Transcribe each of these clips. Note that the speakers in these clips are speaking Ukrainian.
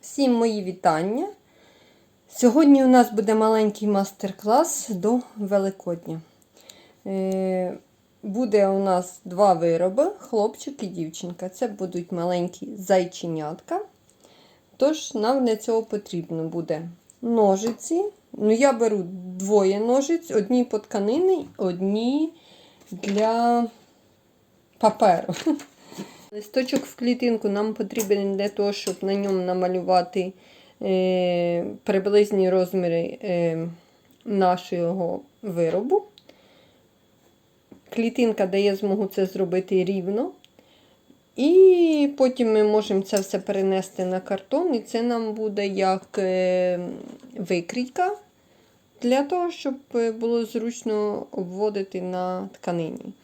Всім мої вітання. Сьогодні у нас буде маленький мастер-клас до Великодня. Е, Буде у нас два вироби: хлопчик і дівчинка. Це будуть маленькі зайченятка. Тож, нам для цього потрібно буде ножиці. Ну, я беру двоє ножиць, одні по тканини, одні для паперу. Листочок в клітинку нам потрібен для того, щоб на ньому намалювати е, приблизні розміри е, нашого виробу. Клітинка дає змогу це зробити рівно. І потім ми можемо це все перенести на картон, і це нам буде як е, викрійка для того, щоб було зручно обводити на тканині.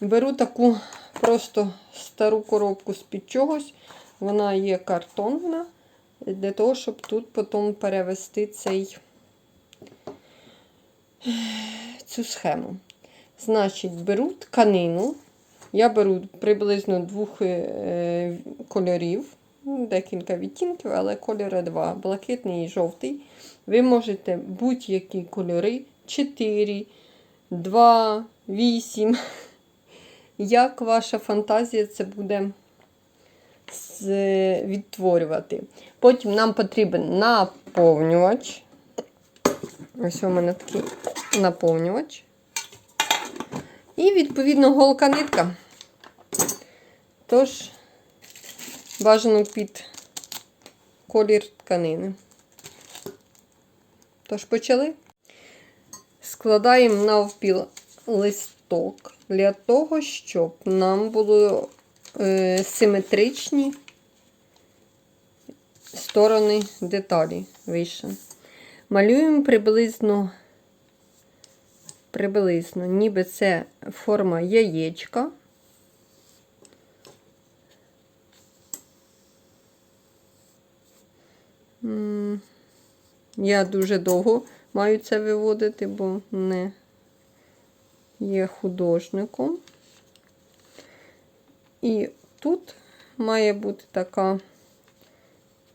Беру таку просто стару коробку з-під чогось. Вона є картонна, для того, щоб тут потім перевести цей, цю схему. Значить, беру тканину. Я беру приблизно двох е, кольорів, декілька відтінків, але кольори два блакитний і жовтий. Ви можете будь-які кольори 4, 2, 8. Як ваша фантазія це буде відтворювати. Потім нам потрібен наповнювач. Ось у мене такий наповнювач. І, відповідно, голка нитка. Тож, бажано під колір тканини. Тож, почали. Складаємо навпіл листок для того, щоб нам були е, симетричні сторони деталі вийшли. Малюємо приблизно, приблизно, ніби це форма яєчка. Я дуже довго маю це виводити, бо не є художником. І тут має бути така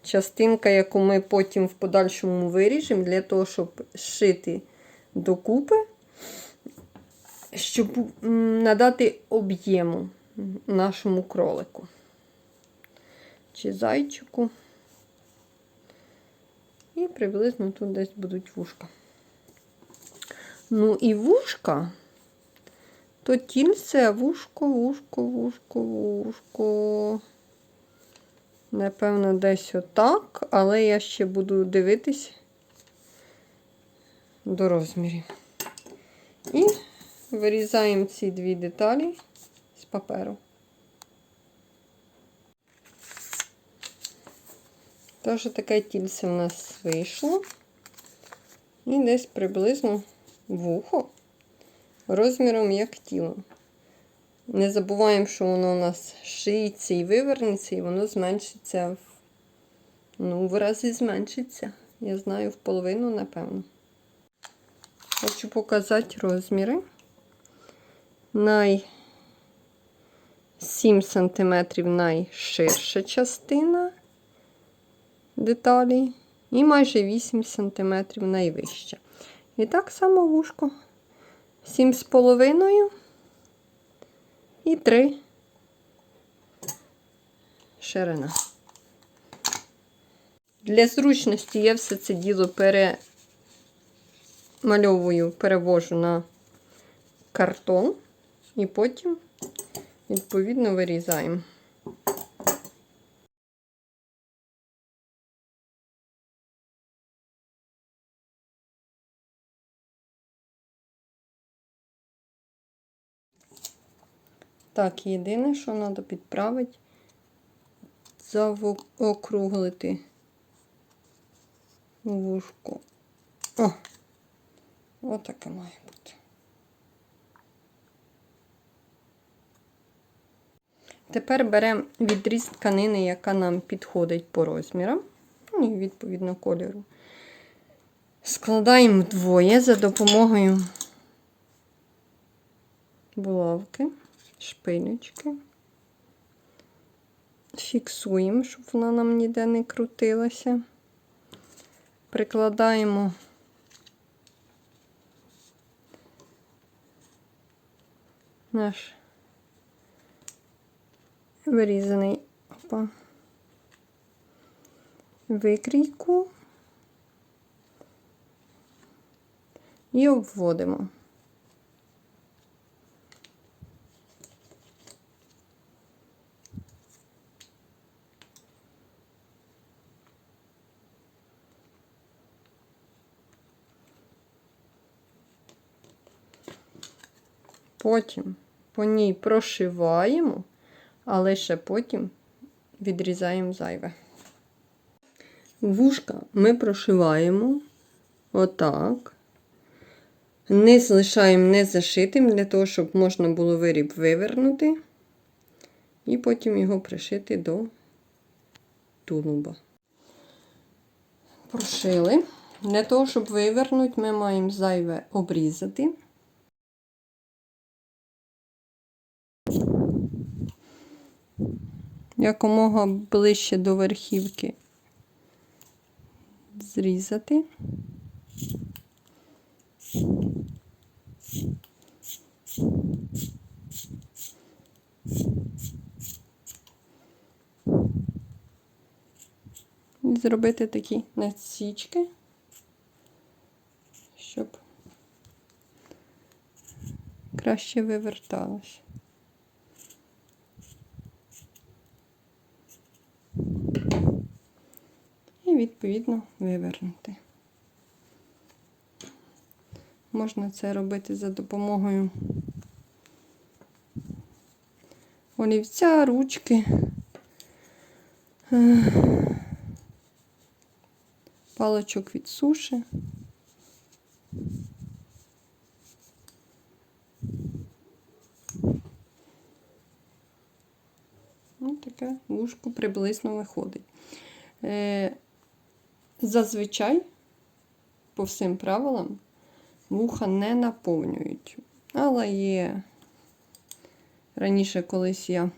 частинка, яку ми потім в подальшому виріжемо, для того, щоб зшити докупи, щоб надати об'єму нашому кролику чи зайчику. І приблизно тут десь будуть вушка. Ну і вушка, то тільце, вушко, вушко, вушко, вушко. Напевно, десь отак, але я ще буду дивитись до розмірів. І вирізаємо ці дві деталі з паперу. Тож таке тільце в нас вийшло. І десь приблизно вухо розміром як тіло. Не забуваємо, що воно у нас шиється і вивернеться, і воно зменшиться в, ну, в рази зменшиться. Я знаю, в половину, напевно. Хочу показати розміри. Най 7 см найширша частина деталі. І майже 8 см найвища. І так само вушко. 7,5 і три ширина. Для зручності я все це діло перемальовую, перевожу на картон і потім, відповідно, вирізаємо. Так, єдине, що треба підправити, заокруглити вушко. О! Отаке має бути. Тепер беремо відріз тканини, яка нам підходить по розмірам, ну і відповідно кольору. Складаємо вдвоє за допомогою булавки шпилечки. фіксуємо, щоб вона нам ніде не крутилася. Прикладаємо наш вирізаний опа, викрійку і обводимо. Потім по ній прошиваємо, а лише потім відрізаємо зайве. Вушка ми прошиваємо отак. Низ лишаємо не зашитим, для того, щоб можна було виріб вивернути, і потім його пришити до тулуба. Прошили. Для того, щоб вивернути, ми маємо зайве обрізати. Якомога ближче до верхівки зрізати. І зробити такі насічки, щоб краще виверталось. Відповідно вивернути. Можна це робити за допомогою олівця, ручки, е, паличок від суші. Ось таке вушко приблизно виходить. Зазвичай, по всім правилам, вуха не наповнюють. Але є раніше колись я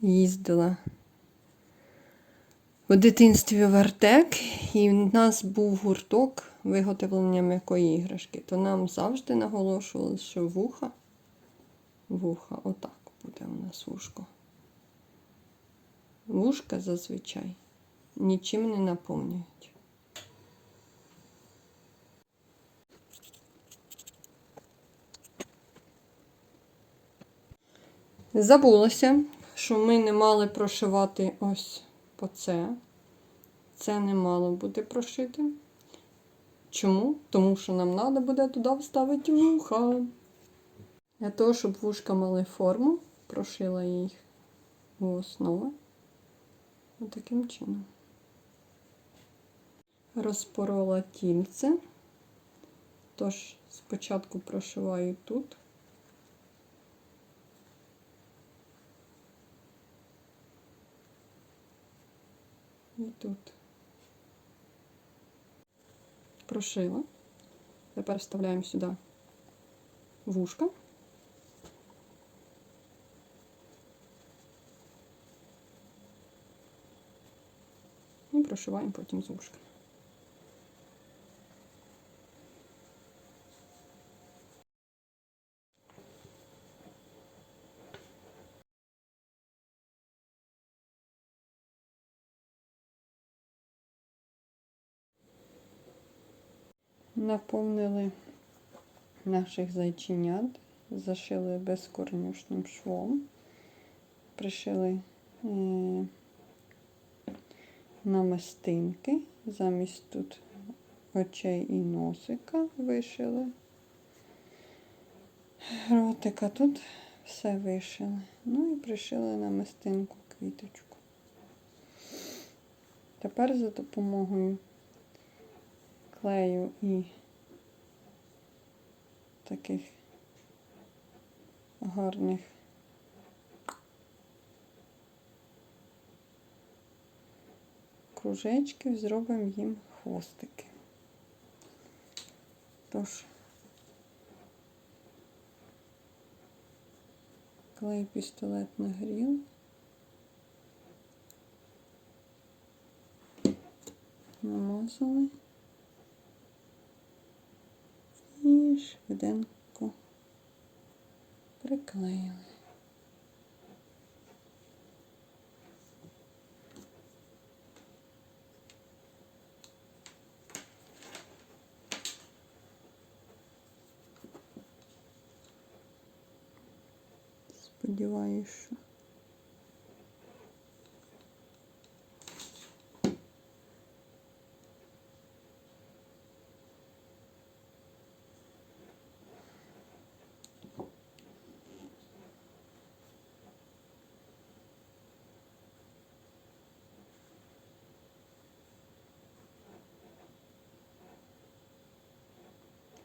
їздила у дитинстві в Артек, і в нас був гурток виготовлення м'якої іграшки, то нам завжди наголошували, що вуха, вуха, отак буде у нас вушко. Вушка зазвичай нічим не наповнюють. Забулося, що ми не мали прошивати ось по це. Це не мало бути прошити. Чому? Тому що нам треба буде туди вставити вуха. Для того, щоб вушка мали форму, прошила їх у основи. Отаким чином. Розпорола тільце. Тож спочатку прошиваю тут. І тут. Прошила. Тепер вставляємо сюди вушка. І прошиваємо потім з вушка. Наповнили наших зайченят, зашили безкорнюшним швом, пришили е, намистинки, замість тут очей і носика вишили. Ротика тут все вишили. Ну і пришили намистинку квіточку. Тепер за допомогою клею і таких гарних кружечків, зробимо їм хвостики. Тож, Клей пістолет нагрів. Намазали. І швиденько приклеїли. Сподіваюсь, що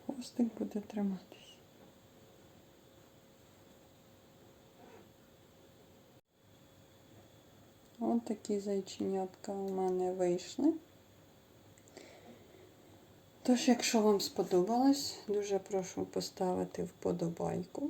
хвостик буде триматись. Ось такі зайченятка у мене вийшли. Тож, якщо вам сподобалось, дуже прошу поставити вподобайку.